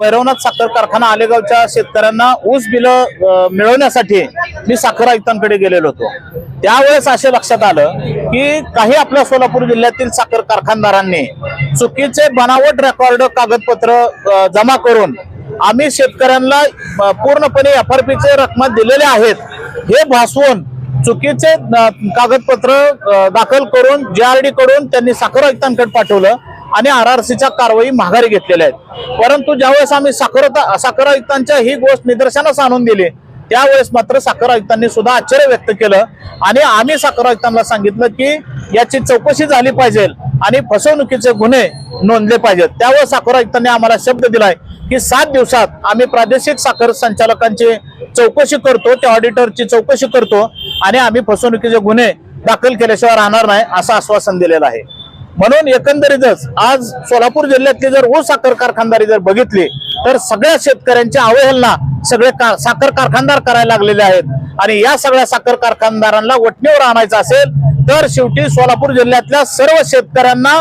भैरवनाथ साखर कारखाना आलेगावच्या शेतकऱ्यांना ऊस बिलं मिळवण्यासाठी मी साखर आयुक्तांकडे गेलेलो होतो. त्यावेळेस असे लक्षात आलं की काही आपल्या सोलापूर जिल्ह्यातील साखर कारखानदारांनी चुकीचे बनावट रेकॉर्ड कागदपत्र जमा करून आम्ही शेतकऱ्यांना पूर्णपणे एफ आर पीचे रकमा दिलेले आहेत हे भासवून चुकीचे कागदपत्र दाखल करून जे आर डी कडून त्यांनी साखर आयुक्तांकडे पाठवलं. आणि आर आर सीच्या कारवाई माघारी घेतलेल्या आहेत. परंतु ज्यावेळेस आम्ही साखर साखर आयुक्तांच्या ही गोष्ट निदर्शनास आणून दिली त्यावेळेस मात्र साखर आयुक्तांनी सुद्धा आश्चर्य व्यक्त केलं आणि आम्ही साखर आयुक्तांना सांगितलं की याची चौकशी झाली पाहिजे आणि फसवणुकीचे गुन्हे नोंदले पाहिजेत. त्यावर साखर आयुक्तांनी आम्हाला शब्द दिलाय की सात दिवसात आम्ही प्रादेशिक साखर संचालकांची चौकशी करतो त्या ऑडिटरची चौकशी करतो आणि आम्ही फसवणुकीचे गुन्हे दाखल केल्याशिवाय राहणार नाही असं आश्वासन दिलेलं आहे. म्हणून एकंदरीतच आज सोलापूर जिल्ह्यातले जर ऊस साखर कारखानदारी जर बघितली तर सगळ्या शेतकऱ्यांच्या अवहेलना सगळे का- साखर कारखानदार करायला लागलेले आहेत. आणि या सगळ्या साखर कारखानदारांना वटणीवर आणायचं असेल तर शेवटी सोलापूर जिल्ह्यातल्या सर्व शेतकऱ्यांना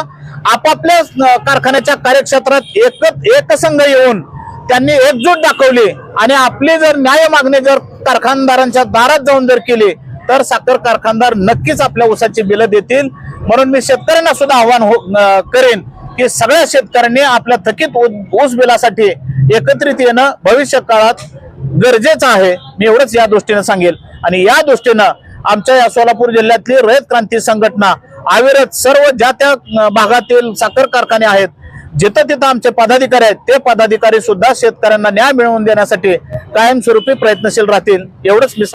आपापल्या कारखान्याच्या कार्यक्षेत्रात एक एकसंघ येऊन त्यांनी एकजूट दाखवली. आणि आपली जर न्याय मागणी जर कारखानदारांच्या दारात जाऊन जर केली तर साखर कारखानदार नक्कीच आपल्या ऊसाची बिलं देतील. म्हणून मी शेतकऱ्यांना सुद्धा आव्हान हो करेन की सगळ्या शेतकऱ्यांनी आपल्या थकीत ऊस बिलासाठी एकत्रित येणं भविष्य काळात गरजेचं आहे. मी एवढंच या दृष्टीने सांगेल. आणि या दृष्टीनं आमच्या या सोलापूर जिल्ह्यातली रयत क्रांती संघटना अविरत सर्व ज्या त्या भागातील साखर कारखाने आहेत जिथं तिथं आमचे पदाधिकारी आहेत ते पदाधिकारी सुद्धा शेतकऱ्यांना न्याय मिळवून देण्यासाठी कायमस्वरूपी प्रयत्नशील राहतील. एवढंच मी